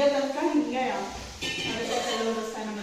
Season ಮುಗಿಯೋ ತನಕ ಹಿಂಗೆ ನುಗ್ಗೆಕಾಯಿ ಕಲ್ಲು ರಸಾಯನ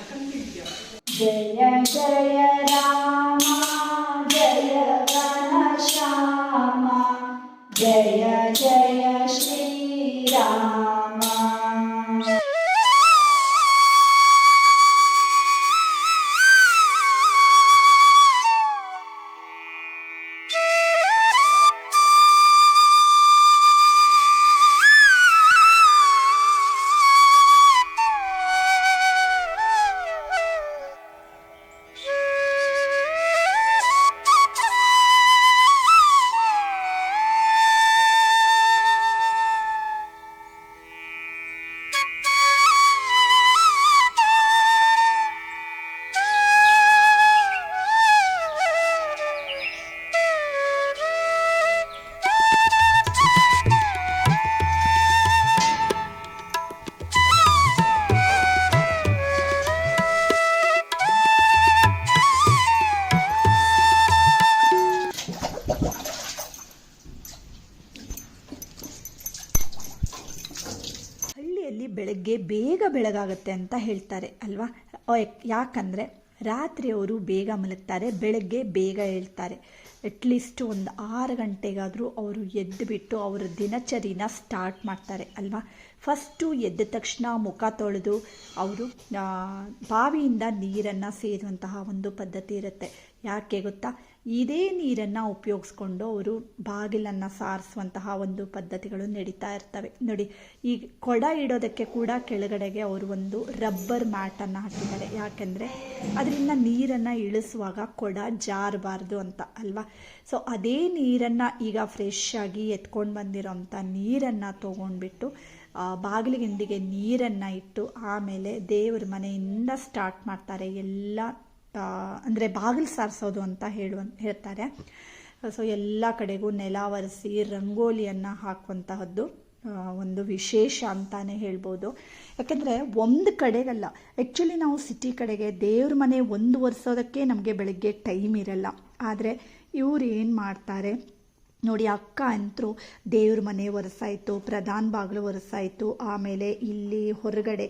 ಬೆಳಗಾಗುತ್ತೆ ಅಂತ ಹೇಳ್ತಾರೆ, ಅಲ್ವಾ? ಯಾಕಂದರೆ ರಾತ್ರಿ ಅವರು ಬೇಗ ಮಲಗ್ತಾರೆ, ಬೆಳಗ್ಗೆ ಬೇಗ ಹೇಳ್ತಾರೆ ಅಟ್ಲೀಸ್ಟ್ ಒಂದು ಆರು ಗಂಟೆಗಾದರೂ ಅವರು ಎದ್ದು ಬಿಟ್ಟು ಅವರ ದಿನಚರಿನ ಸ್ಟಾರ್ಟ್ ಮಾಡ್ತಾರೆ, ಅಲ್ವಾ? ಫಸ್ಟು ಎದ್ದ ತಕ್ಷಣ ಮುಖ ತೊಳೆದು ಅವರು ಬಾವಿಯಿಂದ ನೀರನ್ನು ಸೇರುವಂತಹ ಒಂದು ಪದ್ಧತಿ ಇರುತ್ತೆ. ಯಾಕೆ ಗೊತ್ತಾ? ಇದೇ ನೀರನ್ನು ಉಪಯೋಗಿಸ್ಕೊಂಡು ಅವರು ಬಾಗಿಲನ್ನು ಸಾರಿಸುವಂತಹ ಒಂದು ಪದ್ಧತಿಗಳು ನಡೀತಾ ಇರ್ತವೆ. ನೋಡಿ, ಈ ಕೊಡ ಇಡೋದಕ್ಕೆ ಕೂಡ ಕೆಳಗಡೆಗೆ ಅವರು ಒಂದು ರಬ್ಬರ್ ಮ್ಯಾಟನ್ನು ಹಾಕಿದ್ದಾರೆ. ಯಾಕೆಂದರೆ ಅದರಿಂದ ನೀರನ್ನು ಇಳಿಸುವಾಗ ಕೊಡ ಜಾರಬಾರ್ದು ಅಂತ ಅಲ್ವಾ? ಸೊ ಅದೇ ನೀರನ್ನು ಈಗ ಫ್ರೆಶ್ ಆಗಿ ಎತ್ಕೊಂಡು ಬಂದಿರೋಂಥ ನೀರನ್ನು ತೊಗೊಂಡ್ಬಿಟ್ಟು ಬಾಗಿಲಿಗಿಂಡಿಗೆ ನೀರನ್ನು ಇಟ್ಟು ಆಮೇಲೆ ದೇವ್ರ ಮನೆಯಿಂದ ಸ್ಟಾರ್ಟ್ ಮಾಡ್ತಾರೆ ಎಲ್ಲ ಅಂದರೆ ಬಾಗಿಲು ಸಾರಿಸೋದು ಅಂತ ಹೇಳುವ, ಹೇಳ್ತಾರೆ. ಸೊ ಎಲ್ಲ ಕಡೆಗೂ ನೆಲ ಒರೆಸಿ ರಂಗೋಲಿಯನ್ನು ಹಾಕುವಂತಹದ್ದು ಒಂದು ವಿಶೇಷ ಅಂತಾನೆ ಹೇಳ್ಬೋದು. ಯಾಕೆಂದರೆ ಒಂದು ಕಡೆಗಲ್ಲ ಆ್ಯಕ್ಚುಲಿ ನಾವು ಸಿಟಿ ಕಡೆಗೆ ದೇವ್ರ ಮನೆ ಒಂದು ಒರೆಸೋದಕ್ಕೆ ನಮಗೆ ಬೆಳಗ್ಗೆ ಟೈಮ್ ಇರಲ್ಲ. ಆದರೆ ಇವ್ರು ಏನು ಮಾಡ್ತಾರೆ ನೋಡಿ, ಅಕ್ಕ ಅಂತರೂ ದೇವ್ರ ಮನೆ ಒರೆಸಾಯಿತು, ಪ್ರಧಾನ ಬಾಗಿಲು ಒರೆಸಾಯಿತು, ಆಮೇಲೆ ಇಲ್ಲಿ ಹೊರಗಡೆ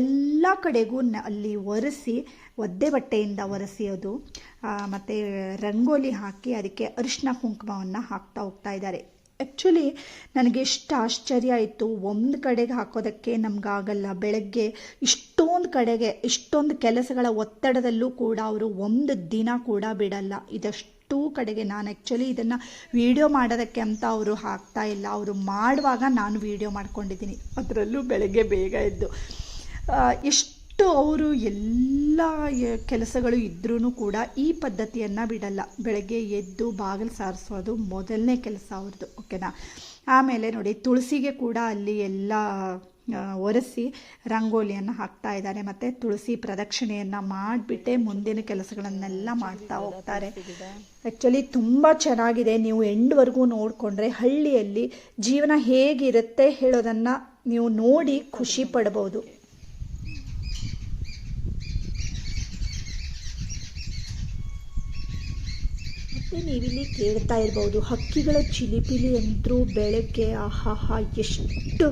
ಎಲ್ಲ ಕಡೆಗೂ ಅಲ್ಲಿ ಒರೆಸಿ, ಒದ್ದೆ ಬಟ್ಟೆಯಿಂದ ಒರೆಸಿಯೋದು ಮತ್ತು ರಂಗೋಲಿ ಹಾಕಿ ಅದಕ್ಕೆ ಅರಿಶಿನ ಕುಂಕುಮವನ್ನು ಹಾಕ್ತಾ ಹೋಗ್ತಾ ಇದ್ದಾರೆ. ಆ್ಯಕ್ಚುಲಿ ನನಗೆ ಎಷ್ಟು ಆಶ್ಚರ್ಯ ಆಯಿತು. ಒಂದು ಕಡೆಗೆ ಹಾಕೋದಕ್ಕೆ ನಮಗಾಗಲ್ಲ. ಬೆಳಗ್ಗೆ ಇಷ್ಟೊಂದು ಕಡೆಗೆ, ಇಷ್ಟೊಂದು ಕೆಲಸಗಳ ಒತ್ತಡದಲ್ಲೂ ಕೂಡ ಅವರು ಒಂದು ದಿನ ಕೂಡ ಬಿಡಲ್ಲ. ಇದಷ್ಟು ಕಡೆಗೆ ನಾನು ಆ್ಯಕ್ಚುಲಿ ಇದನ್ನು ವೀಡಿಯೋ ಮಾಡೋದಕ್ಕೆ ಅಂತ ಅವರು ಹಾಕ್ತಾ ಇಲ್ಲ. ಅವರು ಮಾಡುವಾಗ ನಾನು ವೀಡಿಯೋ ಮಾಡ್ಕೊಂಡಿದ್ದೀನಿ. ಅದರಲ್ಲೂ ಬೆಳಗ್ಗೆ ಬೇಗ ಎದ್ದು. ಎಷ್ಟು ಅವರು ಎಲ್ಲ ಕೆಲಸಗಳು ಇದ್ರೂ ಕೂಡ ಈ ಪದ್ಧತಿಯನ್ನು ಬಿಡಲ್ಲ. ಬೆಳಗ್ಗೆ ಎದ್ದು ಬಾಗಿಲು ಸಾರಿಸೋದು ಮೊದಲನೇ ಕೆಲಸ ಅವ್ರದ್ದು ಓಕೆನಾ ಆಮೇಲೆ ನೋಡಿ ತುಳಸಿಗೆ ಕೂಡ ಅಲ್ಲಿ ಎಲ್ಲ ಒರೆಸಿ ರಂಗೋಲಿಯನ್ನು ಹಾಕ್ತಾ ಇದ್ದಾರೆ ಮತ್ತು ತುಳಸಿ ಪ್ರದಕ್ಷಿಣೆಯನ್ನು ಮಾಡಿಬಿಟ್ಟೆ ಮುಂದಿನ ಕೆಲಸಗಳನ್ನೆಲ್ಲ ಮಾಡ್ತಾ ಹೋಗ್ತಾರೆ. ಆ್ಯಕ್ಚುಲಿ ತುಂಬ ಚೆನ್ನಾಗಿದೆ. ನೀವು ಎಂಡ್ವರೆಗೂ ನೋಡಿಕೊಂಡ್ರೆ ಹಳ್ಳಿಯಲ್ಲಿ ಜೀವನ ಹೇಗಿರುತ್ತೆ ಹೇಳೋದನ್ನು ನೀವು ನೋಡಿ ಖುಷಿ ಪಡ್ಬೋದು. ಮತ್ತು ನೀವಿಲ್ಲಿ ಕೇಳ್ತಾ ಇರ್ಬೋದು. ಹಕ್ಕಿಗಳ ಚಿಲಿಪಿಲಿ ಅಂತರೂ ಬೆಳಗ್ಗೆ ಆಹಾಹಾ ಎಷ್ಟು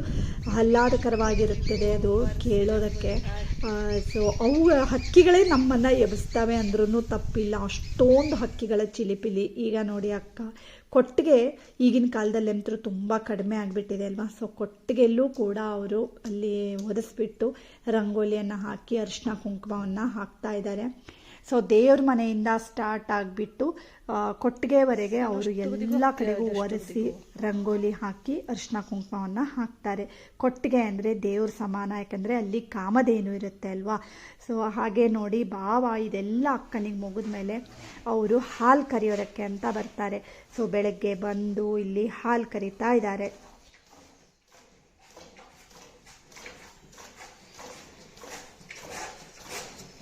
ಆಹ್ಲಾದಕರವಾಗಿರುತ್ತದೆ ಅದು ಕೇಳೋದಕ್ಕೆ. ಸೊ ಅವು ಹಕ್ಕಿಗಳೇ ನಮ್ಮನ್ನು ಎಬ್ಬಿಸ್ತವೆ ಅಂದ್ರೂ ತಪ್ಪಿಲ್ಲ. ಅಷ್ಟೊಂದು ಹಕ್ಕಿಗಳ ಚಿಲಿಪಿಲಿ. ಈಗ ನೋಡಿ ಅಕ್ಕ, ಕೊಟ್ಟಿಗೆ ಈಗಿನ ಕಾಲದಲ್ಲಿ ಅಂತೂ ತುಂಬ ಕಡಿಮೆ ಆಗಿಬಿಟ್ಟಿದೆ ಅಲ್ವಾ? ಸೊ ಕೊಟ್ಟಿಗೆಲ್ಲೂ ಕೂಡ ಅವರು ಅಲ್ಲಿ ಒರೆಸ್ಬಿಟ್ಟು ರಂಗೋಲಿಯನ್ನು ಹಾಕಿ ಅರಿಶಿನ ಕುಂಕುಮವನ್ನು ಹಾಕ್ತಾ ಇದ್ದಾರೆ. ಸೊ ದೇವ್ರ ಮನೆಯಿಂದ ಸ್ಟಾರ್ಟ್ ಆಗಿಬಿಟ್ಟು ಕೊಟ್ಟಿಗೆವರೆಗೆ ಅವರು ಎಲ್ಲ ಕಡೆಗೂ ಒರೆಸಿ ರಂಗೋಲಿ ಹಾಕಿ ಅರಿಶಿನ ಕುಂಕುಮವನ್ನು ಹಾಕ್ತಾರೆ. ಕೊಟ್ಟಿಗೆ ಅಂದರೆ ದೇವ್ರ ಸಮಾನ ಯಾಕಂದರೆ ಅಲ್ಲಿ ಕಾಮಧೇನು ಇರುತ್ತೆ ಅಲ್ವಾ? ಸೊ ಹಾಗೆ ನೋಡಿ ಭಾವ ಇದೆಲ್ಲ ಅಕ್ಕನಿಗೆ ಮುಗಿದ ಮೇಲೆ ಅವರು ಹಾಲು ಕರಿಯೋದಕ್ಕೆ ಅಂತ ಬರ್ತಾರೆ. ಸೊ ಬೆಳಗ್ಗೆ ಬಂದು ಇಲ್ಲಿ ಹಾಲು ಕರಿತಾ ಇದ್ದಾರೆ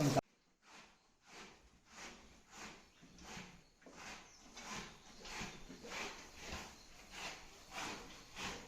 ನೋಡಿ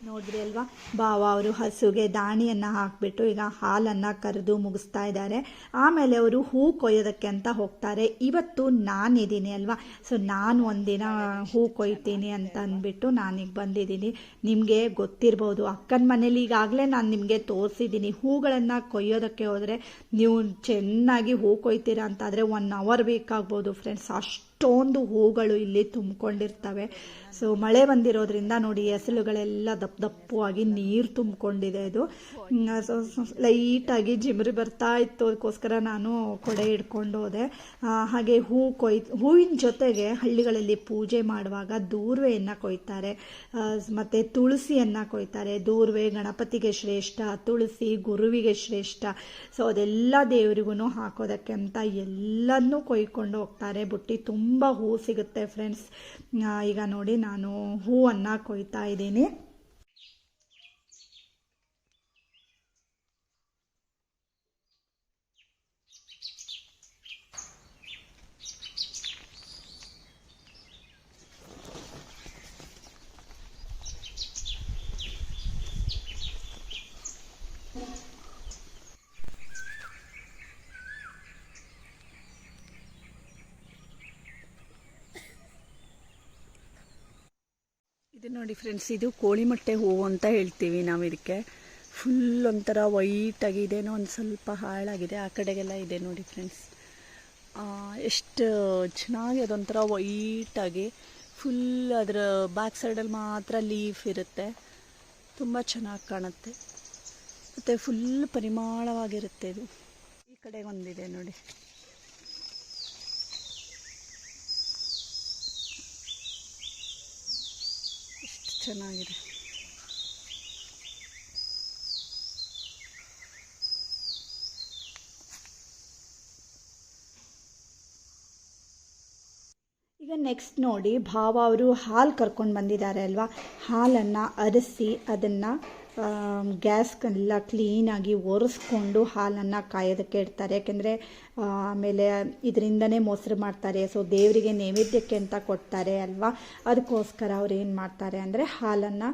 ನೋಡಿದ್ರಿ ಅಲ್ವಾ? ಬಾವ ಅವರು ಹಸುಗೆ ದಾಣಿಯನ್ನು ಹಾಕಿಬಿಟ್ಟು ಈಗ ಹಾಲನ್ನು ಕರೆದು ಮುಗಿಸ್ತಾ ಇದ್ದಾರೆ. ಆಮೇಲೆ ಅವರು ಹೂ ಕೊಯ್ಯೋದಕ್ಕೆ ಅಂತ ಹೋಗ್ತಾರೆ. ಇವತ್ತು ನಾನಿದ್ದೀನಿ ಅಲ್ವಾ? ಸೊ ನಾನು ಒಂದಿನ ಹೂ ಕೊಯ್ತೀನಿ ಅಂತ ಅಂದ್ಬಿಟ್ಟು ನಾನೀಗ ಬಂದಿದ್ದೀನಿ. ನಿಮಗೆ ಗೊತ್ತಿರ್ಬೋದು, ಅಕ್ಕನ ಮನೇಲಿ ಈಗಾಗಲೇ ನಾನು ನಿಮಗೆ ತೋರಿಸಿದ್ದೀನಿ. ಹೂಗಳನ್ನು ಕೊಯ್ಯೋದಕ್ಕೆ ಹೋದರೆ ನೀವು ಚೆನ್ನಾಗಿ ಹೂ ಕೊಯ್ತೀರಾ ಅಂತಾದರೆ ಒನ್ ಅವರ್ ಬೇಕಾಗ್ಬೋದು ಫ್ರೆಂಡ್ಸ್ ಅಷ್ಟೊಂದು ಹೂಗಳು ಇಲ್ಲಿ ತುಂಬಿಕೊಂಡಿರ್ತವೆ. ಸೊ ಮಳೆ ಬಂದಿರೋದ್ರಿಂದ ನೋಡಿ ಎಸಳುಗಳೆಲ್ಲ ದಪ್ಪ ದಪ್ಪವಾಗಿ ನೀರು ತುಂಬಿಕೊಂಡಿದೆ ಇದು. ಸೊ ಲೈಟಾಗಿ ಜಿಮ್ರಿ ಬರ್ತಾ ಇತ್ತು. ಅದಕ್ಕೋಸ್ಕರ ನಾನು ಕೊಡೆ ಹಿಡ್ಕೊಂಡು ಹೋದೆ. ಹಾಗೆ ಹೂ ಕೊಯ್, ಹೂವಿನ ಜೊತೆಗೆ ಹಳ್ಳಿಗಳಲ್ಲಿ ಪೂಜೆ ಮಾಡುವಾಗ ದೂರ್ವೆಯನ್ನು ಕೊಯ್ತಾರೆ. ಮತ್ತೆ ತುಳಸಿಯನ್ನು ಕೊಯ್ತಾರೆ. ದೂರ್ವೆ ಗಣಪತಿಗೆ ಶ್ರೇಷ್ಠ, ತುಳಸಿ ಗುರುವಿಗೆ ಶ್ರೇಷ್ಠ. ಸೊ, ಅದೆಲ್ಲ ದೇವರಿಗೂ ಹಾಕೋದಕ್ಕೆ ಅಂತ ಎಲ್ಲನೂ ಕೊಯ್ಕೊಂಡು ಹೋಗ್ತಾರೆ. ಬುಟ್ಟಿ ತುಂಬ ಹೂ ಸಿಗುತ್ತೆ ಫ್ರೆಂಡ್ಸ್ ಈಗ ನೋಡಿ なあの法案なこいたいでね。ಇದು ನೋಡಿ ಫ್ರೆಂಡ್ಸ್ ಇದು ಕೋಳಿ ಮೊಟ್ಟೆ ಹೂವು ಅಂತ ಹೇಳ್ತೀವಿ ನಾವು ಇದಕ್ಕೆ ಫುಲ್ ಒಂಥರ ವೈಟ್ ಆಗಿದೆ ಒಂದು ಸ್ವಲ್ಪ ಹಾಳಾಗಿದೆ, ಆ ಕಡೆಗೆಲ್ಲ ಇದೆ ನೋಡಿ ಫ್ರೆಂಡ್ಸ್ ಎಷ್ಟು ಚೆನ್ನಾಗಿ ಅದೊಂಥರ ವೈಟಾಗಿ ಫುಲ್ ಅದರ ಬ್ಯಾಕ್ ಸೈಡಲ್ಲಿ ಮಾತ್ರ ಲೀಫ್ ಇರುತ್ತೆ. ತುಂಬ ಚೆನ್ನಾಗಿ ಕಾಣುತ್ತೆ. ಮತ್ತು ಫುಲ್ ಪರಿಮಾಣವಾಗಿರುತ್ತೆ ಇದು. ಈ ಕಡೆಗೆ ಒಂದಿದೆ ನೋಡಿ. ಚೆನ್ನಾಗಿದೆ. ನೆಕ್ಸ್ಟ್ ನೋಡಿ ಭಾವ ಅವರು ಹಾಲು ಕರ್ಕೊಂಡು ಬಂದಿದ್ದಾರೆ ಅಲ್ವಾ? ಹಾಲನ್ನು ಅರಸಿ ಅದನ್ನು ಗ್ಯಾಸ್ಗೆಲ್ಲ ಕ್ಲೀನಾಗಿ ಒರೆಸ್ಕೊಂಡು ಹಾಲನ್ನು ಕಾಯೋದಕ್ಕೆ ಇಡ್ತಾರೆ. ಯಾಕೆಂದರೆ ಆಮೇಲೆ ಇದರಿಂದನೇ ಮೊಸರು ಮಾಡ್ತಾರೆ. ಸೊ ದೇವರಿಗೆ ನೈವೇದ್ಯಕ್ಕೆ ಅಂತ ಕೊಡ್ತಾರೆ ಅಲ್ವಾ? ಅದಕ್ಕೋಸ್ಕರ ಅವ್ರು ಏನು ಮಾಡ್ತಾರೆ ಅಂದರೆ ಹಾಲನ್ನು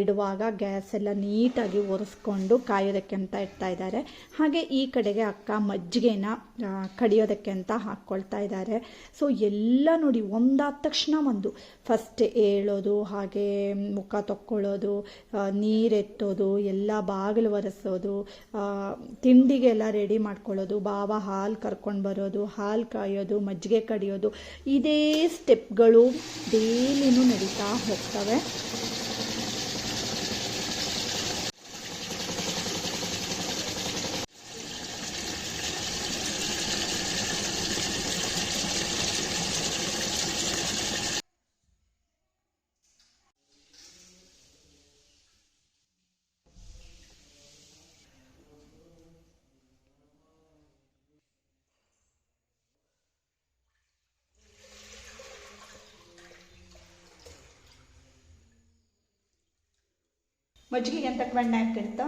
ಇಡುವಾಗ ಗ್ಯಾಸ್ ಎಲ್ಲ ನೀಟಾಗಿ ಒರೆಸ್ಕೊಂಡು ಕಾಯೋದಕ್ಕೆ ಅಂತ ಇಡ್ತಾ ಇದ್ದಾರೆ. ಹಾಗೆ ಈ ಕಡೆಗೆ ಅಕ್ಕ ಮಜ್ಜಿಗೆನ ಕಡಿಯೋದಕ್ಕೆ ಅಂತ ಹಾಕ್ಕೊಳ್ತಾ ಇದ್ದಾರೆ. ಸೊ ಎಲ್ಲ ನೋಡಿ ಒಂದಾದ ತಕ್ಷಣ ಒಂದು. ಫಸ್ಟ್ ಏಳೋದು, ಹಾಗೆ ಮುಖ ತೊಕ್ಕೊಳ್ಳೋದು ನೀರೆತ್ತೋದು, ಎಲ್ಲ ಬಾಗಿಲು ಒರೆಸೋದು ತಿಂಡಿಗೆ ತಿಂಡಿಗೆಲ್ಲ ರೆಡಿ ಮಾಡ್ಕೊಳ್ಳೋದು, ಬಾವ ಹಾಲು ಕರ್ಕೊಂಡು ಬರೋದು, ಹಾಲು ಕಾಯೋದು, ಮಜ್ಜಿಗೆ ಕಡಿಯೋದು. ಇದೇ ಸ್ಟೆಪ್ಗಳು ಡೈಲಿನೂ ನಡೀತಾ ಹೋಗ್ತವೆ. ಮಜ್ಜಿಗೆಗೆ ಅಂತ ಬಣ್ಣ ಹಾಕಿರ್ತ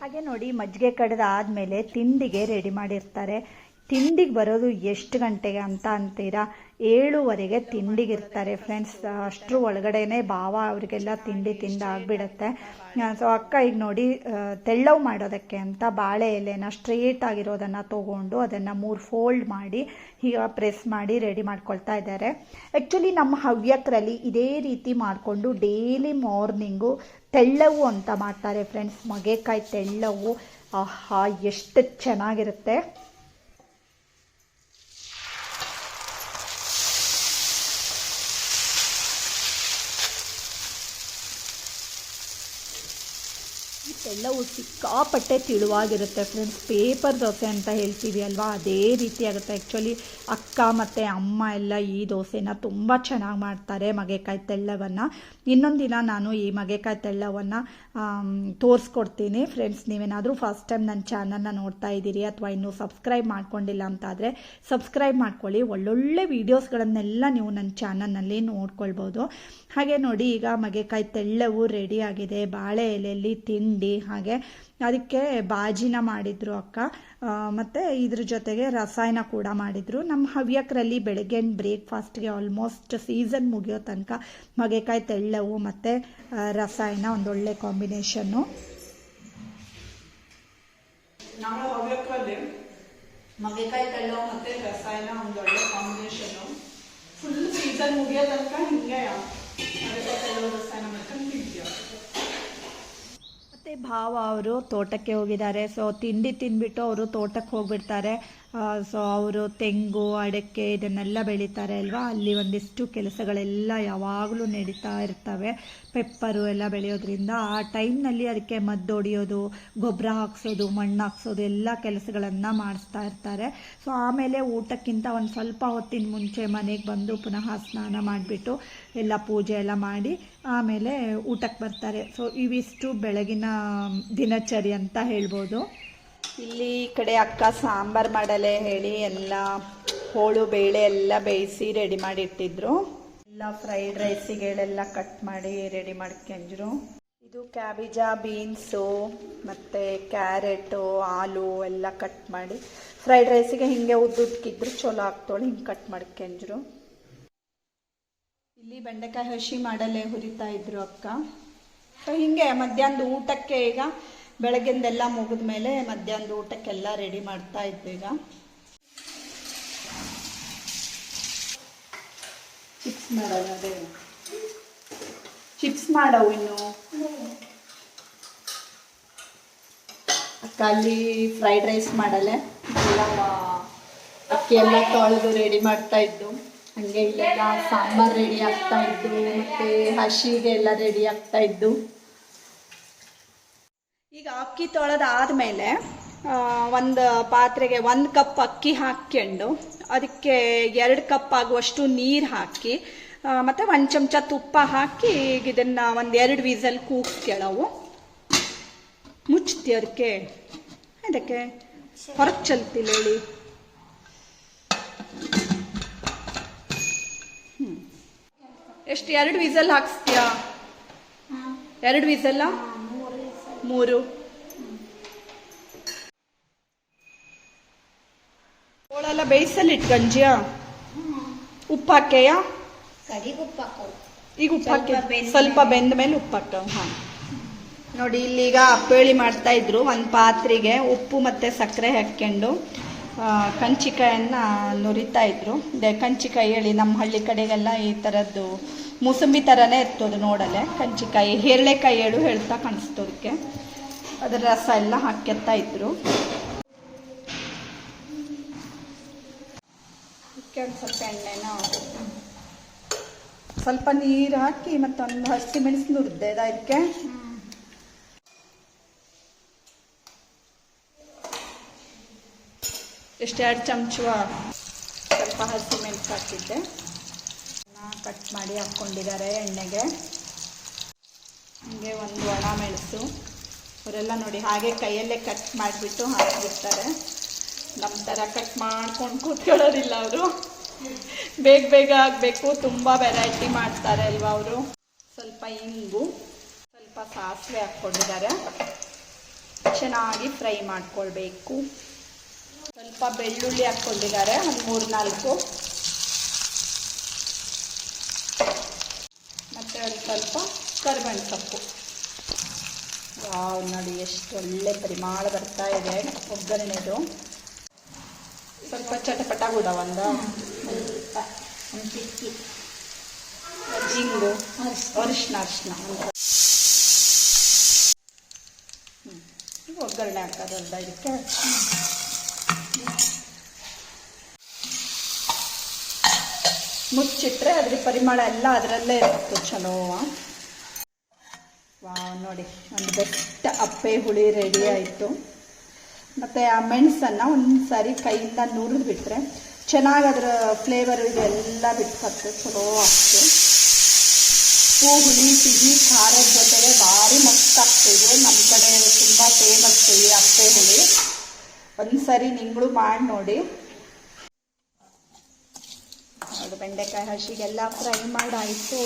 ಹಾಗೆ ನೋಡಿ ಮಜ್ಜಿಗೆ ಆದಮೇಲೆ ತಿಂಡಿಗೆ ರೆಡಿ ಮಾಡಿರ್ತಾರೆ. ತಿಂಡಿಗೆ ಬರೋದು ಎಷ್ಟು ಗಂಟೆಗೆ ಅಂತ ಅಂತೀರಾ? ಏಳುವರೆಗೆ ತಿಂಡಿಗಿರ್ತಾರೆ ಫ್ರೆಂಡ್ಸ್ ಅಷ್ಟರ ಒಳಗಡೆನೆ ಭಾವ ಅವರಿಗೆಲ್ಲ ತಿಂಡಿ ತಿಂದು ಸೊ ಅಕ್ಕ ಈಗ ನೋಡಿ ತೆಳ್ಳವು ಮಾಡೋದಕ್ಕೆ ಅಂತ ಬಾಳೆ ಎಲೆನ ಸ್ಟ್ರೇಟ್ ಆಗಿರೋದನ್ನು ತೊಗೊಂಡು ಅದನ್ನು ಮೂರು ಫೋಲ್ಡ್ ಮಾಡಿ ಈಗ ಪ್ರೆಸ್ ಮಾಡಿ ರೆಡಿ ಮಾಡ್ಕೊಳ್ತಾ ಇದ್ದಾರೆ. ಆ್ಯಕ್ಚುಲಿ ನಮ್ಮ ಹವ್ಯಕರಲ್ಲಿ ಇದೇ ರೀತಿ ಮಾಡಿಕೊಂಡು ಡೈಲಿ ಮಾರ್ನಿಂಗು ತೆಳ್ಳವು ಅಂತ ಮಾಡ್ತಾರೆ ಫ್ರೆಂಡ್ಸ್ ಮಗೆಕಾಯಿ ತೆಳ್ಳವು. ಆಹಾ, ಎಷ್ಟು ಚೆನ್ನಾಗಿರುತ್ತೆ. ಎಲ್ಲವೂ ಸಿಕ್ಕಾಪಟ್ಟೆ ತಿಳುವಾಗಿರುತ್ತೆ ಫ್ರೆಂಡ್ಸ್ ಪೇಪರ್ ದೋಸೆ ಅಂತ ಹೇಳ್ತೀವಿ ಅಲ್ವಾ? ಅದೇ ರೀತಿ ಆಗುತ್ತೆ. ಆ್ಯಕ್ಚುಲಿ ಅಕ್ಕ ಮತ್ತು ಅಮ್ಮ ಎಲ್ಲ ಈ ದೋಸೆನ ತುಂಬ ಚೆನ್ನಾಗಿ ಮಾಡ್ತಾರೆ ಮಗೆಕಾಯಿ ತೆಳ್ಳವನ್ನು. ಇನ್ನೊಂದು ದಿನ ನಾನು ಈ ಮಗೆಕಾಯಿ ತೆಳ್ಳವನ್ನು ತೋರಿಸ್ಕೊಡ್ತೀನಿ. ಫ್ರೆಂಡ್ಸ್ ನೀವೇನಾದರೂ ಫಸ್ಟ್ ಟೈಮ್ ನನ್ನ ಚಾನಲ್ನ ನೋಡ್ತಾ ಇದ್ದೀರಿ ಅಥವಾ ಇನ್ನೂ ಸಬ್ಸ್ಕ್ರೈಬ್ ಮಾಡ್ಕೊಂಡಿಲ್ಲ ಅಂತಾದರೆ ಸಬ್ಸ್ಕ್ರೈಬ್ ಮಾಡ್ಕೊಳ್ಳಿ. ಒಳ್ಳೊಳ್ಳೆ ವೀಡಿಯೋಸ್ಗಳನ್ನೆಲ್ಲ ನೀವು ನನ್ನ ಚಾನಲ್ನಲ್ಲಿ ನೋಡ್ಕೊಳ್ಬೋದು. ಹಾಗೆ ನೋಡಿ ಈಗ ಮಗೆಕಾಯಿ ತೆಳ್ಳವು ರೆಡಿ ಆಗಿದೆ. ಬಾಳೆ ಎಲೆಯಲ್ಲಿ ತಿಂಡಿ, ಹಾಗೆ ಅದಕ್ಕೆ ಬಾಜಿನ ಮಾಡಿದ್ರು ಅಕ್ಕ. ಮತ್ತು ಇದ್ರ ಜೊತೆಗೆ ರಸಾಯನ ಕೂಡ ಮಾಡಿದ್ರು. ನಮ್ಮ ಹವ್ಯಕರಲ್ಲಿ ಬೆಳಗ್ಗೆ ಬ್ರೇಕ್ಫಾಸ್ಟ್ಗೆ ಆಲ್ಮೋಸ್ಟ್ ಸೀಸನ್ ಮುಗಿಯೋ ತನಕ ಮಗೆಕಾಯಿ ತೆಳ್ಳವು ಮತ್ತು ರಸಾಯನ ಒಂದೊಳ್ಳೆ ಕಾಂಬಿನೇಷನ್ನು ನಮ್ಮ ಹವ್ಯಕರಲ್ಲಿ ಮಗೆಕಾಯಿ ತೆಳ್ಳವು ಮತ್ತೆ ರಸಾಯನ ಒಂದೊಳ್ಳೆ ಒಳ್ಳೆ ಕಾಂಬಿನೇಷನು ಫುಲ್ ಸೀಸನ್ ಮುಗಿಯೋ ತನಕ ಹಿಂಗೆ ಮತ್ತು ಭಾವ ಅವರು ತೋಟಕ್ಕೆ ಹೋಗಿದ್ದಾರೆ. ಸೊ ತಿಂಡಿ ತಿಂದ್ಬಿಟ್ಟು ಅವರು ತೋಟಕ್ಕೆ ಹೋಗ್ಬಿಡ್ತಾರೆ. ಸೊ ಅವರು ತೆಂಗು, ಅಡಕೆ ಇದನ್ನೆಲ್ಲ ಬೆಳೀತಾರೆ ಅಲ್ವಾ? ಅಲ್ಲಿ ಒಂದಿಷ್ಟು ಕೆಲಸಗಳೆಲ್ಲ ಯಾವಾಗಲೂ ನಡೀತಾ ಇರ್ತವೆ. ಪೆಪ್ಪರು ಎಲ್ಲ ಬೆಳೆಯೋದ್ರಿಂದ ಆ ಟೈಮ್ನಲ್ಲಿ ಅದಕ್ಕೆ ಮದ್ದು ಹೊಡಿಯೋದು, ಗೊಬ್ಬರ ಹಾಕ್ಸೋದು, ಮಣ್ಣು ಹಾಕ್ಸೋದು ಎಲ್ಲ ಕೆಲಸಗಳನ್ನು ಮಾಡಿಸ್ತಾ ಇರ್ತಾರೆ. ಸೊ ಆಮೇಲೆ ಊಟಕ್ಕಿಂತ ಒಂದು ಸ್ವಲ್ಪ ಹೊತ್ತಿನ ಮುಂಚೆ ಮನೆಗೆ ಬಂದು ಪುನಃ ಸ್ನಾನ ಮಾಡಿಬಿಟ್ಟು ಎಲ್ಲ ಪೂಜೆ ಎಲ್ಲ ಮಾಡಿ ಆಮೇಲೆ ಊಟಕ್ಕೆ ಬರ್ತಾರೆ. ಸೊ ಇವಿಷ್ಟು ಬೆಳಗಿನ ದಿನಚರಿ ಅಂತ ಹೇಳ್ಬೋದು. ಇಲ್ಲಿ ಈ ಕಡೆ ಅಕ್ಕ ಸಾಂಬಾರು ಮಾಡಲೆ ಹೇಳಿ ಎಲ್ಲ ಹೋಳು, ಬೇಳೆ ಎಲ್ಲ ಬೇಯಿಸಿ ರೆಡಿ ಮಾಡಿ ಇಟ್ಟಿದ್ರು. ಎಲ್ಲ ಫ್ರೈಡ್ ರೈಸಿಗೆಲ್ಲ ಕಟ್ ಮಾಡಿ ರೆಡಿ ಮಾಡ್ಕೊಂಡ್ರು. ಇದು ಕ್ಯಾಬೇಜ ಬೀನ್ಸು ಮತ್ತು ಕ್ಯಾರೆಟು ಆಲೂ ಎಲ್ಲ ಕಟ್ ಮಾಡಿ ಫ್ರೈಡ್ ರೈಸಿಗೆ ಹಿಂಗೆ ಉದ್ದುದ್ಕಿದ್ರು, ಚಲೋ ಆಗ್ತೋಳು ಹಿಂಗೆ ಕಟ್ ಮಾಡ್ಕೊಂಡ್ರು. ಇಲ್ಲಿ ಬೆಂಡೆಕಾಯಿ ಹಸಿ ಮಾಡಲೆ ಹುರಿತಾ ಇದ್ರು ಅಕ್ಕ. ಸೊ ಹಿಂಗೆ ಮಧ್ಯಾಹ್ನದ ಊಟಕ್ಕೆ ಈಗ ಬೆಳಗ್ಗಿಂದೆಲ್ಲ ಮುಗಿದ ಮೇಲೆ ಮಧ್ಯಾಹ್ನದ ಊಟಕ್ಕೆಲ್ಲ ರೆಡಿ ಮಾಡ್ತಾ ಇತ್ತು ಈಗ ಚಿಪ್ಸ್ ಮಾಡೋದು ಚಿಪ್ಸ್ ಮಾಡವು ಇನ್ನು. ಅಕ್ಕ ಅಲ್ಲಿ ಫ್ರೈಡ್ ರೈಸ್ ಮಾಡಲೆ. ಎಲ್ಲ ಅಕ್ಕಿ ಎಲ್ಲ ತೊಳೆದು ರೆಡಿ ಮಾಡ್ತಾ ಇದ್ದು. ಹಂಗೆ ಇಲ್ಲೆಲ್ಲ ಸಾಂಬಾರ್ ರೆಡಿ ಆಗ್ತಾ ಇದ್ದು, ಮತ್ತೆ ಹಸಿಗೆ ಎಲ್ಲ ರೆಡಿ ಆಗ್ತಾ ಇದ್ದು. ಈಗ ಅಕ್ಕಿ ತೊಳೆದಾದ್ಮೇಲೆ ಒಂದು ಪಾತ್ರೆಗೆ ಒಂದು ಕಪ್ ಅಕ್ಕಿ ಹಾಕ್ಕೊಂಡು ಅದಕ್ಕೆ ಎರಡು ಕಪ್ ಆಗುವಷ್ಟು ನೀರು ಹಾಕಿ ಮತ್ತೆ ಒಂದು ಚಮಚ ತುಪ್ಪ ಹಾಕಿ ಈಗ ಇದನ್ನ ಒಂದು ಎರಡು ವೀಸಲ್ ಕೂಗ್ಸ್ಕೊಳ್ಳವು ಮುಚ್ತಿ ಅದಕ್ಕೆ ಅದಕ್ಕೆ ಹೊರಗೆ ಚಲ್ತಿಲ್ಲ ಹೇಳಿ. ಹ್ಮ್. ಎಷ್ಟು ಎರಡು ವಿಸಲ್ ಹಾಕ್ಸ್ತೀಯಾ? ಎರಡು ವಿಸಲ್ಲ? ಮೂರು. ಹೋಳೆಲ್ಲ ಬೇಯಿಸಲ್ ಇಟ್ಕಂಜಿಯಾ ಉಪ್ಪು ಹಾಕೆಯ ಈಗ ಉಪ್ಪು ಹಾಕಿ ಸ್ವಲ್ಪ ಬೆಂದ ಮೇಲೆ ಉಪ್ಪು ಹಾಕ ಹಾಂ. ನೋಡಿ ಇಲ್ಲಿಗ ಅಪ್ಪೇಳಿ ಮಾಡ್ತಾ ಇದ್ರು ಒಂದು ಪಾತ್ರೆಗೆ ಉಪ್ಪು ಮತ್ತೆ ಸಕ್ಕರೆ ಹಾಕ್ಕೊಂಡು. ಆ, ಕಂಚಿಕಾಯನ್ನ ನುರಿತಾ ಇದ್ರು. ದೆ, ಕಂಚಿಕಾಯಿ ಹೇಳಿ ನಮ್ಮ ಹಳ್ಳಿ ಕಡೆಗೆಲ್ಲ ಈ ಥರದ್ದು ಮೂಸಂಬಿ ಥರನೇ ಇರ್ತದೆ ನೋಡಲೆ. ಕಂಚಿಕಾಯಿ ಹೇರಳೆಕಾಯಿ ಹೇಳು ಹೇಳ್ತಾ ಕಾಣಿಸ್ತು ಅದಕ್ಕೆ. ಅದರ ರಸ ಎಲ್ಲ ಹಾಕ್ಯತ್ತಾ ಇದ್ರು. ಅದಕ್ಕೆ ಒಂದು ಸ್ವಲ್ಪ ಎಣ್ಣೆನ ಸ್ವಲ್ಪ ನೀರು ಹಾಕಿ ಮತ್ತೊಂದು ಹಸಿ ಮೆಣಸು ನುರಿದೆ ಅದಕ್ಕೆ ಎಷ್ಟು ಎರಡು ಚಮಚವ ಸ್ವಲ್ಪ ಹಸಿ ಮೆಣಸು ಹಾಕಿದ್ದೆ. ಕಟ್ ಮಾಡಿ ಹಾಕ್ಕೊಂಡಿದ್ದಾರೆ ಎಣ್ಣೆಗೆ. ಹಾಗೆ ಒಂದು ಒಣ ಮೆಣಸು. ಅವರೆಲ್ಲ ನೋಡಿ ಹಾಗೆ ಕೈಯಲ್ಲೇ ಕಟ್ ಮಾಡಿಬಿಟ್ಟು ಹಾಕಿಬಿಡ್ತಾರೆ. ನಮ್ಮ ಥರ ಕಟ್ ಮಾಡ್ಕೊಂಡು ಕೂತ್ಕೊಳ್ಳೋದಿಲ್ಲ ಅವರು. ಬೇಗ ಬೇಗ ಆಗಬೇಕು. ತುಂಬ ವೆರೈಟಿ ಮಾಡ್ತಾರೆ ಅಲ್ವಾ ಅವರು. ಸ್ವಲ್ಪ ಇಂಗು, ಸ್ವಲ್ಪ ಸಾಸಿವೆ ಹಾಕ್ಕೊಂಡಿದ್ದಾರೆ. ಚೆನ್ನಾಗಿ ಫ್ರೈ ಮಾಡ್ಕೊಳ್ಬೇಕು. ಸ್ವಲ್ಪ ಬೆಳ್ಳುಳ್ಳಿ ಹಾಕ್ಕೊಂಡಿದ್ದಾರೆ, ಒಂದು ಮೂರು ನಾಲ್ಕು. ಮತ್ತು ಒಂದು ಸ್ವಲ್ಪ ಕರಿಬೇವು ಸೊಪ್ಪು. ವಾವ್, ನೋಡಿ ಎಷ್ಟು ಒಳ್ಳೆ ಪರಿಮಾಣ ಬರ್ತಾ ಇದೆ ಒಗ್ಗರಣೆದು ಸ್ವಲ್ಪ ಚಟಪಟ ಕೂಡ ಒಂದ? ಚಿಕ್ಕಿ ಇಂಗು ಅರಿಶಿನ ಅರಿಶಿನ. ಒಗ್ಗರಣೆ ಹಾಕೋದಲ್ಲ ಇದಕ್ಕೆ. ಮುಚ್ಚಿಟ್ರೆ ಅದ್ರ ಪರಿಮಳ ಎಲ್ಲ ಅದರಲ್ಲೇ ಇರುತ್ತೆ ಚಲೋ. ವಾವ್, ನೋಡಿ, ಒಂದು ಬೆಸ್ಟ್ ಅಪ್ಪೆ ಹುಳಿ ರೆಡಿ ಆಯಿತು. ಮತ್ತು ಆ ಮೆಣಸನ್ನು ಒಂದು ಸಾರಿ ಕೈಯಿಂದ ನುರಿದು ಬಿಟ್ಟರೆ ಚೆನ್ನಾಗಿ ಅದರ ಫ್ಲೇವರ್ ಇದೆಲ್ಲ ಬಿಟ್ಕೊತ್ತೆ ಚಲೋ ಆಗ್ತು ಹೂ ಹುಳಿ, ಸಿಹಿ, ಖಾರದ ಜೊತೆಗೆ ಭಾರಿ ಮಸ್ತ್ ಆಗ್ತಿದೆ. ನಮ್ಮ ಕಡೆ ತುಂಬ ಫೇಮಸ್ ಈ ಅಪ್ಪೆ ಹುಳಿ. ಒಂದು ಸರಿ ನಿಂಗಳು ಮಾಡಿ ನೋಡಿ. ನೋಡಿ ಬೆಂಡೆಕಾಯಿ ಹಸಿಗೆಲ್ಲ ಫ್ರೈ ಮಾಡಾಯಿತು.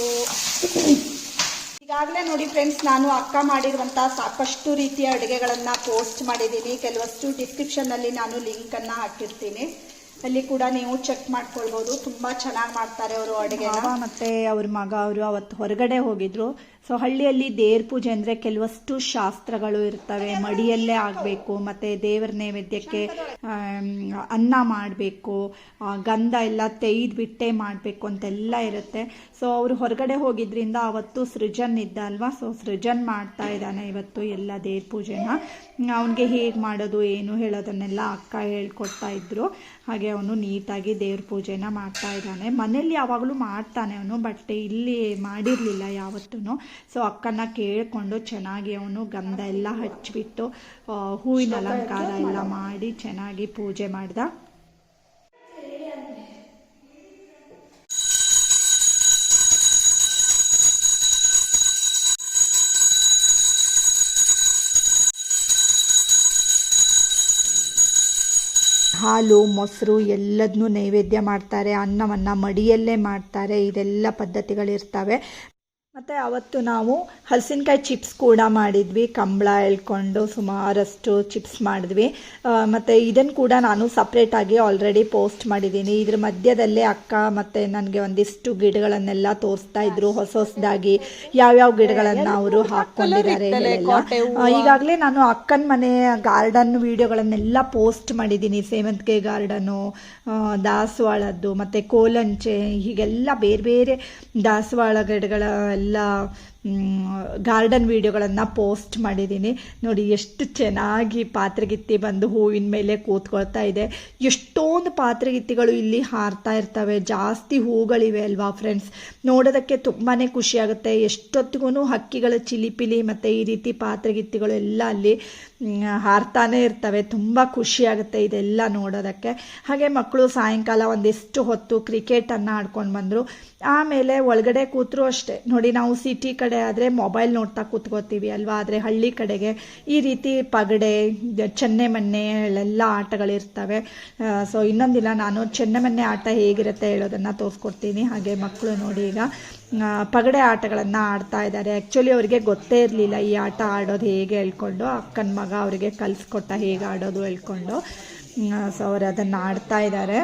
ಈಗಾಗಲೇ ನೋಡಿ ಫ್ರೆಂಡ್ಸ್ ನಾನು ಅಕ್ಕ ಮಾಡಿರುವಂಥ ಸಾಕಷ್ಟು ರೀತಿಯ ಅಡುಗೆಗಳನ್ನು ಪೋಸ್ಟ್ ಮಾಡಿದ್ದೀನಿ. ಕೆಲವಷ್ಟು ಡಿಸ್ಕ್ರಿಪ್ಷನ್ನಲ್ಲಿ ನಾನು ಲಿಂಕನ್ನು ಹಾಕಿರ್ತೀನಿ. ಅಲ್ಲಿ ಕೂಡ ನೀವು ಚೆಕ್ ಮಾಡ್ಕೊಳ್ಬೋದು. ತುಂಬ ಚೆನ್ನಾಗಿ ಮಾಡ್ತಾರೆ ಅವರು ಅಡುಗೆ ಮತ್ತು ಅವ್ರ ಮಗ ಅವರು ಅವತ್ತು ಹೊರಗಡೆ ಹೋಗಿದ್ರು. ಸೊ ಹಳ್ಳಿಯಲ್ಲಿ ದೇವ್ರ ಪೂಜೆ ಅಂದರೆ ಕೆಲವಷ್ಟು ಶಾಸ್ತ್ರಗಳು ಇರ್ತವೆ. ಮಡಿಯಲ್ಲೇ ಆಗಬೇಕು, ಮತ್ತು ದೇವರ ನೈವೇದ್ಯಕ್ಕೆ ಅನ್ನ ಮಾಡಬೇಕು ಗಂಧ ಎಲ್ಲ ತೆಯ್ದು ಬಿಟ್ಟೆ ಮಾಡಬೇಕು ಅಂತೆಲ್ಲ ಇರುತ್ತೆ. ಸೊ ಅವರು ಹೊರಗಡೆ ಹೋಗಿದ್ರಿಂದ ಅವತ್ತು ಸೃಜನ್ ಇದ್ದ ಅಲ್ವಾ? ಸೊ ಸೃಜನ್ ಮಾಡ್ತಾ ಇದ್ದಾನೆ ಇವತ್ತು ಎಲ್ಲ ದೇವ್ರ ಪೂಜೆನ. ಅವನಿಗೆ ಹೇಗೆ ಮಾಡೋದು, ಏನು ಹೇಳೋದನ್ನೆಲ್ಲ ಅಕ್ಕ ಹೇಳ್ಕೊಡ್ತಾ ಇದ್ರು. ಹಾಗೆ ಅವನು ನೀಟಾಗಿ ದೇವ್ರ ಪೂಜೆನ ಮಾಡ್ತಾ ಇದ್ದಾನೆ. ಮನೇಲಿ ಯಾವಾಗಲೂ ಮಾಡ್ತಾನೆ ಅವನು, ಬಟ್ ಇಲ್ಲಿ ಮಾಡಿರಲಿಲ್ಲ ಯಾವತ್ತೂ ಸೊ ಅಕ್ಕನ ಕೇಳಿಕೊಂಡು ಚೆನ್ನಾಗಿ ಅವನು ಗಂಧ ಎಲ್ಲ ಹಚ್ಚಿಬಿಟ್ಟು ಹೂವಿನ ಅಲಂಕಾರ ಎಲ್ಲ ಮಾಡಿ ಚೆನ್ನಾಗಿ ಪೂಜೆ ಮಾಡ್ದ. ಹಾಲು ಮೊಸರು ಎಲ್ಲದನ್ನೂ ನೈವೇದ್ಯ ಮಾಡ್ತಾರೆ ಅನ್ನವನ್ನು ಮಡಿಯಲ್ಲೇ ಮಾಡ್ತಾರೆ ಇದೆಲ್ಲ ಪದ್ಧತಿಗಳಿರ್ತವೆ. ಮತ್ತು ಅವತ್ತು ನಾವು ಹಲಸಿನಕಾಯಿ ಚಿಪ್ಸ್ ಕೂಡ ಮಾಡಿದ್ವಿ, ಕಂಬಳ ಎಳ್ಕೊಂಡು ಸುಮಾರಷ್ಟು ಚಿಪ್ಸ್ ಮಾಡಿದ್ವಿ. ಮತ್ತು ಇದನ್ನು ಕೂಡ ನಾನು ಸಪ್ರೇಟಾಗಿ ಆಲ್ರೆಡಿ ಪೋಸ್ಟ್ ಮಾಡಿದ್ದೀನಿ. ಇದ್ರ ಮಧ್ಯದಲ್ಲೇ ಅಕ್ಕ ಮತ್ತು ನನಗೆ ಒಂದಿಷ್ಟು ಗಿಡಗಳನ್ನೆಲ್ಲ ತೋರಿಸ್ತಾ ಇದ್ರು, ಹೊಸ ಹೊಸದಾಗಿ ಯಾವ್ಯಾವ ಗಿಡಗಳನ್ನು ಅವರು ಹಾಕ್ಕೊಂಡಿದ್ದಾರೆ ಎಲ್ಲ ಈಗಾಗಲೇ ನಾನು ಅಕ್ಕನ ಮನೆ ಗಾರ್ಡನ್ ವಿಡಿಯೋಗಳನ್ನೆಲ್ಲ ಪೋಸ್ಟ್ ಮಾಡಿದ್ದೀನಿ. ಸೇವಂತಿಗೆ ಗಾರ್ಡನು ದಾಸವಾಳದ್ದು, ಮತ್ತು ಕೋಲಂಚೆ, ಹೀಗೆಲ್ಲ ಬೇರೆ ಬೇರೆ ದಾಸವಾಳ ಗಿಡಗಳ ಗಾರ್ಡನ್ ವಿಡಿಯೋಗಳನ್ನು ಪೋಸ್ಟ್ ಮಾಡಿದ್ದೀನಿ. ನೋಡಿ, ಎಷ್ಟು ಚೆನ್ನಾಗಿ ಪಾತ್ರೆಗಿತ್ತಿ ಬಂದು ಹೂವಿನ ಮೇಲೆ ಕೂತ್ಕೊಳ್ತಾ ಇದೆ. ಎಷ್ಟೊಂದು ಪಾತ್ರೆಗಿತ್ತಿಗಳು ಇಲ್ಲಿ ಹಾರ್ತಾ ಇರ್ತವೆ. ಜಾಸ್ತಿ ಹೂಗಳಿವೆ ಅಲ್ವಾ ಫ್ರೆಂಡ್ಸ್? ನೋಡೋದಕ್ಕೆ ತುಂಬಾ ಖುಷಿಯಾಗುತ್ತೆ. ಎಷ್ಟೊತ್ತಿಗೂ ಹಕ್ಕಿಗಳ ಚಿಲಿಪಿಲಿ ಮತ್ತು ಈ ರೀತಿ ಪಾತ್ರೆಗಿತ್ತಿಗಳು ಎಲ್ಲ ಅಲ್ಲಿ ಹಾರ್ತಾನೆ ಇರ್ತವೆ. ತುಂಬ ಖುಷಿಯಾಗುತ್ತೆ ಇದೆಲ್ಲ ನೋಡೋದಕ್ಕೆ. ಹಾಗೆ ಮಕ್ಕಳು ಸಾಯಂಕಾಲ ಒಂದಿಷ್ಟು ಹೊತ್ತು ಕ್ರಿಕೆಟನ್ನು ಆಡ್ಕೊಂಡು ಬಂದರು. ಆಮೇಲೆ ಒಳಗಡೆ ಕೂತರು ಅಷ್ಟೇ. ನೋಡಿ, ನಾವು ಸಿಟಿ ಕಡೆ ಆದರೆ ಮೊಬೈಲ್ ನೋಡ್ತಾ ಕೂತ್ಕೋತೀವಿ ಅಲ್ವಾ? ಆದರೆ ಹಳ್ಳಿ ಕಡೆಗೆ ಈ ರೀತಿ ಪಗಡೆ ಚೆನ್ನೆ ಮನ್ನೆ ಎಲ್ಲ ಆಟಗಳಿರ್ತವೆ. ಸೊ ಇನ್ನೊಂದಿನ ನಾನು ಚೆನ್ನೆ ಮನ್ನೆ ಆಟ ಹೇಗಿರುತ್ತೆ ಹೇಳೋದನ್ನು ತೋರಿಸ್ಕೊಡ್ತೀನಿ. ಹಾಗೆ ಮಕ್ಕಳು ನೋಡಿ ಈಗ ಪಗಡೆ ಆಟಗಳನ್ನು ಆಡ್ತಾ ಇದ್ದಾರೆ. ಆ್ಯಕ್ಚುಲಿ ಅವರಿಗೆ ಗೊತ್ತೇ ಇರಲಿಲ್ಲ ಈ ಆಟ ಆಡೋದು ಹೇಗೆ ಹೇಳ್ಕೊಂಡು. ಅಕ್ಕನ ಮಗ ಅವರಿಗೆ ಕಲಿಸ್ಕೊಟ್ಟ ಹೇಗೆ ಆಡೋದು ಹೇಳ್ಕೊಂಡು. ಸೊ ಅವರು ಅದನ್ನು ಆಡ್ತಾ ಇದ್ದಾರೆ.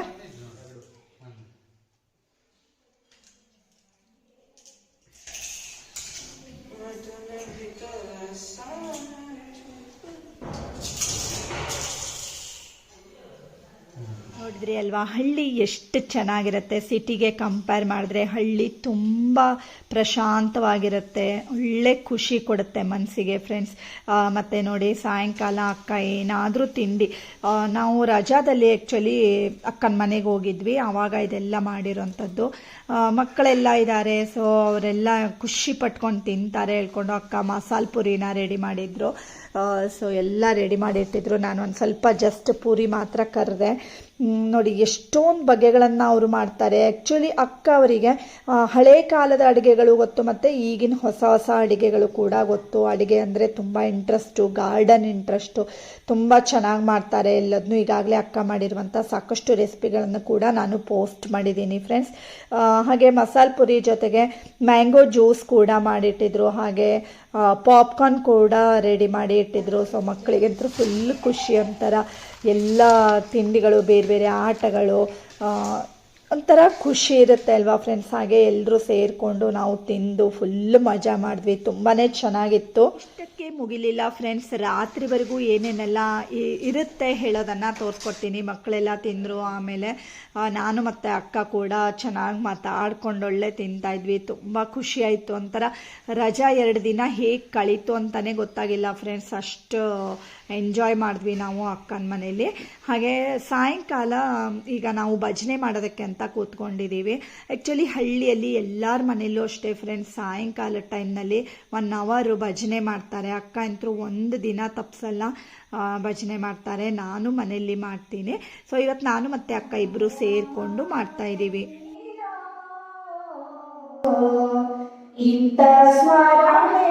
ನೋಡಿದ್ರಿ ಅಲ್ವಾ? ಹಳ್ಳಿ ಎಷ್ಟು ಚೆನ್ನಾಗಿರುತ್ತೆ. ಸಿಟಿಗೆ ಕಂಪೇರ್ ಮಾಡಿದ್ರೆ ಹಳ್ಳಿ ತುಂಬ ಪ್ರಶಾಂತವಾಗಿರುತ್ತೆ. ಒಳ್ಳೆ ಖುಷಿ ಕೊಡುತ್ತೆ ಮನಸ್ಸಿಗೆ ಫ್ರೆಂಡ್ಸ್ ಮತ್ತು ನೋಡಿ ಸಾಯಂಕಾಲ ಅಕ್ಕ ಏನಾದರೂ ತಿಂಡಿ. ನಾವು ರಜಾದಲ್ಲಿ ಆ್ಯಕ್ಚುಲಿ ಅಕ್ಕನ ಮನೆಗೆ ಹೋಗಿದ್ವಿ. ಆವಾಗ ಇದೆಲ್ಲ ಮಾಡಿರೋಂಥದ್ದು. ಮಕ್ಕಳೆಲ್ಲ ಇದ್ದಾರೆ ಸೊ ಅವರೆಲ್ಲ ಖುಷಿ ಪಟ್ಕೊಂಡು ತಿಂತಾರೆ ಹೇಳ್ಕೊಂಡು ಅಕ್ಕ ಮಸಾಲ ಪುರಿನ ರೆಡಿ ಮಾಡಿದ್ರು. ಸೊ ಎಲ್ಲ ರೆಡಿ ಮಾಡಿರ್ತಿದ್ರು. ನಾನು ಒಂದು ಸ್ವಲ್ಪ ಜಸ್ಟ್ ಪೂರಿ ಮಾತ್ರ ಕರೆದೆ. ನೋಡಿ, ಎಷ್ಟೊಂದು ಬಗೆಗಳನ್ನು ಅವರು ಮಾಡ್ತಾರೆ. ಆ್ಯಕ್ಚುಲಿ ಅಕ್ಕ ಅವರಿಗೆ ಹಳೆ ಕಾಲದ ಅಡುಗೆಗಳು ಗೊತ್ತು, ಮತ್ತು ಈಗಿನ ಹೊಸ ಹೊಸ ಅಡುಗೆಗಳು ಕೂಡ ಗೊತ್ತು. ಅಡುಗೆ ಅಂದರೆ ತುಂಬ ಇಂಟ್ರೆಸ್ಟು ಗಾರ್ಡನ್ ಇಂಟ್ರೆಸ್ಟು ತುಂಬ ಚೆನ್ನಾಗಿ ಮಾಡ್ತಾರೆ. ಎಲ್ಲದನ್ನೂ ಈಗಾಗಲೇ ಅಕ್ಕ ಮಾಡಿರುವಂಥ ಸಾಕಷ್ಟು ರೆಸಿಪಿಗಳನ್ನು ಕೂಡ ನಾನು ಪೋಸ್ಟ್ ಮಾಡಿದ್ದೀನಿ ಫ್ರೆಂಡ್ಸ್ ಹಾಗೆ ಮಸಾಲೆ ಪುರಿ ಜೊತೆಗೆ ಮ್ಯಾಂಗೋ ಜ್ಯೂಸ್ ಕೂಡ ಮಾಡಿಟ್ಟಿದ್ರು. ಹಾಗೆ ಪಾಪ್ಕಾರ್ನ್ ಕೂಡ ರೆಡಿ ಮಾಡಿ ಇಟ್ಟಿದ್ರು. ಸೊ ಮಕ್ಕಳಿಗಂತೂ ಫುಲ್ ಖುಷಿ ಒಂಥರ. ಎಲ್ಲ ತಿಂಡಿಗಳು, ಬೇರೆ ಬೇರೆ ಆಟಗಳು ಒಂಥರ ಖುಷಿ ಇರುತ್ತೆ ಅಲ್ವಾ ಫ್ರೆಂಡ್ಸ್ ಹಾಗೆ ಎಲ್ಲರೂ ಸೇರಿಕೊಂಡು ನಾವು ತಿಂದು ಫುಲ್ ಮಜಾ ಮಾಡಿದ್ವಿ. ತುಂಬಾ ಚೆನ್ನಾಗಿತ್ತು. ಇಷ್ಟಕ್ಕೆ ಮುಗಿಲಿಲ್ಲ ಫ್ರೆಂಡ್ಸ್ ರಾತ್ರಿವರೆಗೂ ಏನೇನೆಲ್ಲ ಇರುತ್ತೆ ಹೇಳೋದನ್ನು ತೋರಿಸ್ಕೊಡ್ತೀನಿ. ಮಕ್ಕಳೆಲ್ಲ ತಿಂದರು ಆಮೇಲೆ ನಾನು ಮತ್ತು ಅಕ್ಕ ಕೂಡ ಚೆನ್ನಾಗಿ ಮಾತಾಡ್ಕೊಂಡು ಒಳ್ಳೆ ತಿಂತಾಯಿದ್ವಿ ತುಂಬ ಖುಷಿಯಾಯಿತು ಒಂಥರ ರಜಾ ಎರಡು ದಿನ ಹೇಗೆ ಕಳೀತು ಅಂತಲೇ ಗೊತ್ತಾಗಿಲ್ಲ ಫ್ರೆಂಡ್ಸ್ ಅಷ್ಟು ಎಂಜಾಯ್ ಮಾಡಿದ್ವಿ ನಾವು ಅಕ್ಕನ ಮನೇಲಿ. ಹಾಗೆ ಸಾಯಂಕಾಲ ಈಗ ನಾವು ಭಜನೆ ಮಾಡೋದಕ್ಕೆ ಅಂತ ಕೂತ್ಕೊಂಡಿದ್ದೀವಿ ಆ್ಯಕ್ಚುಲಿ ಹಳ್ಳಿಯಲ್ಲಿ ಎಲ್ಲರ ಮನೆಯಲ್ಲೂ ಅಷ್ಟೇ ಫ್ರೆಂಡ್ಸ್ ಸಾಯಂಕಾಲ ಟೈಮ್ನಲ್ಲಿ ಒನ್ ಅವರು ಭಜನೆ ಮಾಡ್ತಾರೆ. ಅಕ್ಕ ಅಂತೂ ಒಂದು ದಿನ ತಪ್ಸಲ್ಲ ಆ, ಭಜನೆ ಮಾಡ್ತಾರೆ. ನಾನು ಮನೆಯಲ್ಲಿ ಮಾಡ್ತೀನಿ. ಸೊ ಇವತ್ತು ನಾನು ಮತ್ತು ಅಕ್ಕ ಇಬ್ಬರು ಸೇರಿಕೊಂಡು ಮಾಡ್ತಾ ಇದ್ದೀವಿ ಇಂತ ಸ್ಮರಣೆ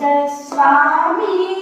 Swami.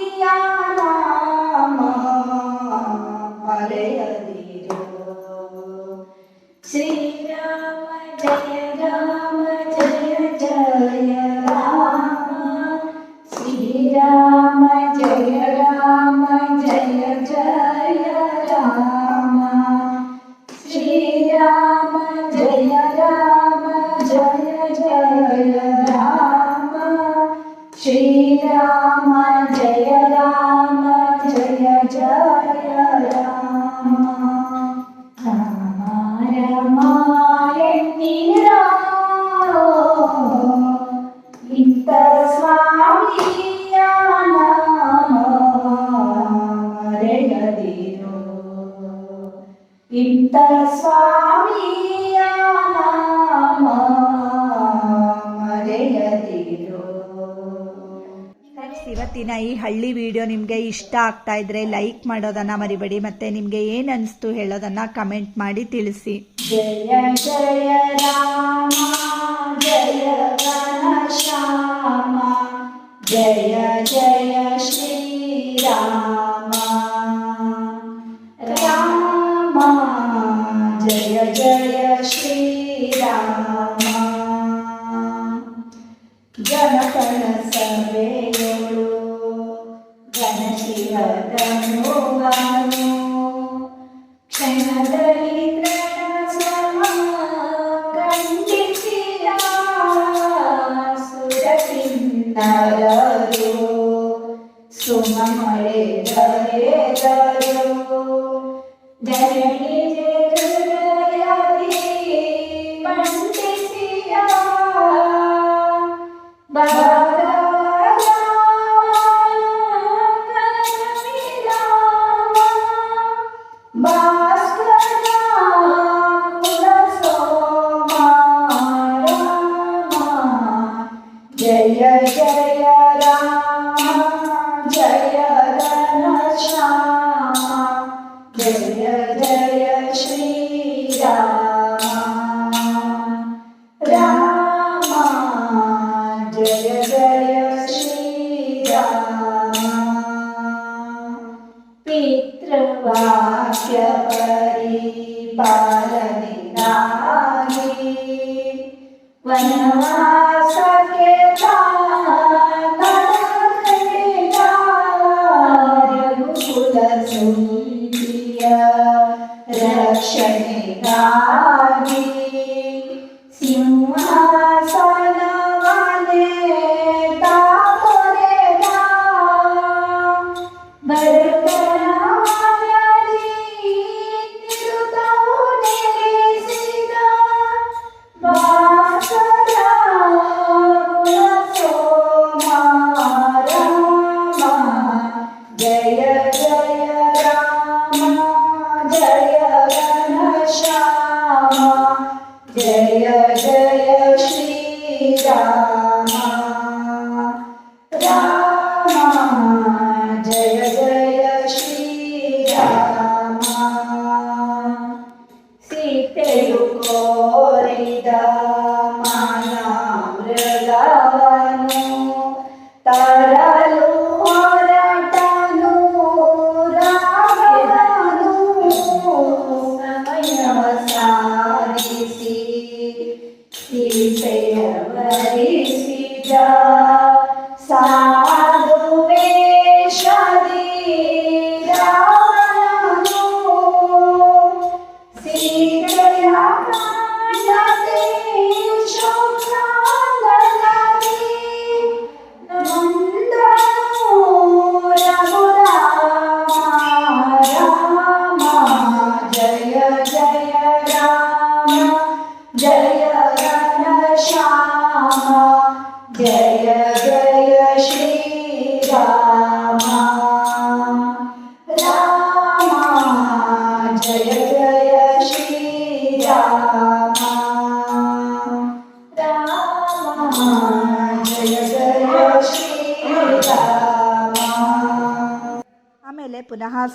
ಇವತ್ತಿನ ಈ ಹಳ್ಳಿ ವಿಡಿಯೋ ನಿಮಗೆ ಇಷ್ಟ ಆಗ್ತಾ ಇದ್ರೆ ಲೈಕ್ ಮಾಡೋದನ್ನ ಮರಿಬೇಡಿ ಮತ್ತೆ ನಿಮಗೆ ಏನ್ ಅನಿಸ್ತು ಹೇಳೋದನ್ನ ಕಮೆಂಟ್ ಮಾಡಿ ತಿಳಿಸಿ. ಜಯ ಜಯ ಶ್ರೀರಾಮ. ಶ್ರೀರಾಮ ಜನಪದ ಸಭೆಗಳು ಘನಶಿರದ ನೋವಾನು ಕ್ಷಣದಲ್ಲಿ ದ್ರಣ ಖಂಡಿಸಿದ ಸುರಕಿನ್ನರರು ಸುಮಮಳೆ ದರೆದರು Jaya Jaya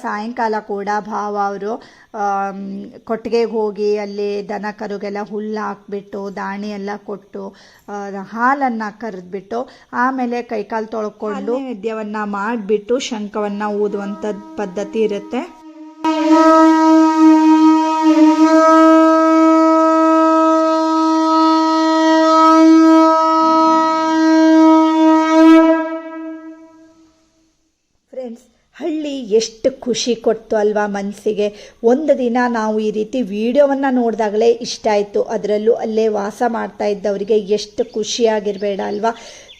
ಸಾಯಂಕಾಲ ಕೂಡ ಭಾವ ಅವರು ಕೊಟ್ಟಿಗೆಗೆ ಹೋಗಿ ಅಲ್ಲಿ ದನ ಕರುಗೆಲ್ಲ ಹುಲ್ಲು ಹಾಕ್ಬಿಟ್ಟು, ದಾಣಿ ಎಲ್ಲ ಕೊಟ್ಟು ಹಾಲನ್ನು ಕರೆದ್ಬಿಟ್ಟು, ಆಮೇಲೆ ಕೈಕಾಲು ತೊಳ್ಕೊಂಡು ನೈವೇದ್ಯವನ್ನು ಮಾಡಿಬಿಟ್ಟು ಶಂಖವನ್ನು ಊದುವಂಥದ್ದು ಪದ್ಧತಿ ಇರುತ್ತೆ ಫ್ರೆಂಡ್ಸ್ ಹಳ್ಳಿ ಎಷ್ಟು ಖುಷಿ ಕೊಡ್ತು ಅಲ್ವಾ ಮನಸ್ಸಿಗೆ ಒಂದು ದಿನ ನಾವು ಈ ರೀತಿ ವಿಡಿಯೋವನ್ನು ನೋಡಿದಾಗಲೇ ಇಷ್ಟ ಆಯಿತು. ಅದರಲ್ಲೂ ಅಲ್ಲೇ ವಾಸ ಮಾಡ್ತಾ ಇದ್ದವರಿಗೆ ಎಷ್ಟು ಖುಷಿಯಾಗಿರಬೇಡ ಅಲ್ವಾ.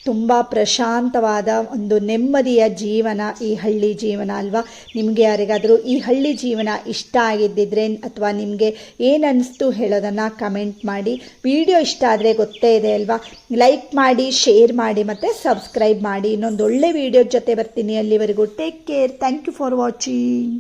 ತುಂಬ ಪ್ರಶಾಂತವಾದ ಒಂದು ನೆಮ್ಮದಿಯ ಜೀವನ ಈ ಹಳ್ಳಿ ಜೀವನ ಅಲ್ವಾ? ನಿಮಗೆ ಯಾರಿಗಾದರೂ ಈ ಹಳ್ಳಿ ಜೀವನ ಇಷ್ಟ ಆಗಿದ್ದಿದ್ರೆ ಅಥವಾ ನಿಮಗೆ ಏನು ಅನ್ನಿಸ್ತು ಹೇಳೋದನ್ನು ಕಮೆಂಟ್ ಮಾಡಿ. ವಿಡಿಯೋ ಇಷ್ಟ ಆದರೆ ಗೊತ್ತೇ ಇದೆ ಅಲ್ವಾ? ಲೈಕ್ ಮಾಡಿ ಶೇರ್ ಮಾಡಿ ಮತ್ತು ಸಬ್ಸ್ಕ್ರೈಬ್ ಮಾಡಿ. ಇನ್ನೊಂದು ಒಳ್ಳೆ ವಿಡಿಯೋ ಜೊತೆ ಬರ್ತೀನಿ ಅಲ್ಲಿವರೆಗೂ. Take care thank you for watching